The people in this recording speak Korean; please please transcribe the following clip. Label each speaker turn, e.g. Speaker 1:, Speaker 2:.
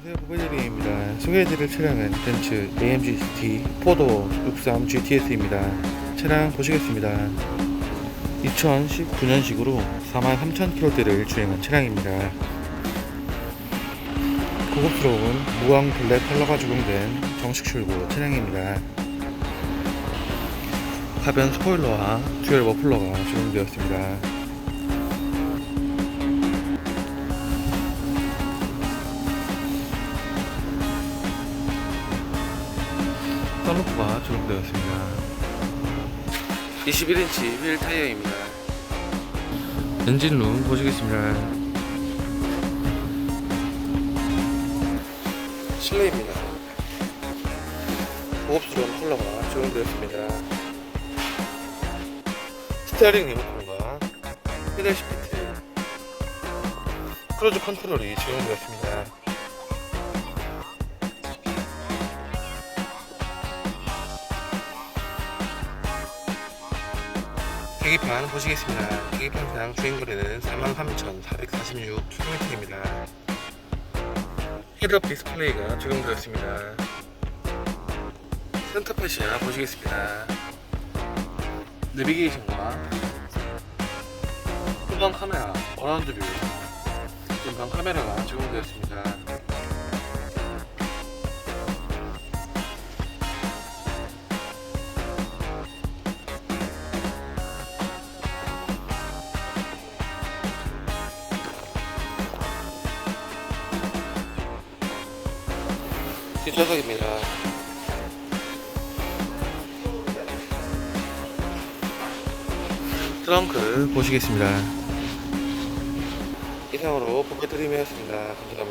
Speaker 1: 모빌리티입니다. 소개해드릴 차량은 벤츠 AMG GT 4도어 63 GTS입니다. 차량 보시겠습니다. 2019년식으로 43,000km대를 주행한 차량입니다. 고급스러운 무광 블랙 컬러가 적용된 정식 출고 차량입니다. 가변 스포일러와 듀얼 머플러가 적용되었습니다. 썬루프가 적용되었습니다. 21인치 휠 타이어입니다. 엔진룸 보시겠습니다. 실내입니다. 고급스러운 컬러가 적용되었습니다. 스티어링 리모컨과 페달 시프트, 크루즈 컨트롤이 적용되었습니다. 계기판 보시겠습니다. 계기판상 주행거리는 43,446km입니다. 헤드업 디스플레이가 적용되었습니다. 센터패시아 보시겠습니다. 내비게이션과 후방 카메라, 어라운드 뷰, 전방 카메라가 적용되었습니다. 뒷좌석입니다. 트렁크 보시겠습니다. 이상으로 포켓 드림이었습니다. 감사합니다.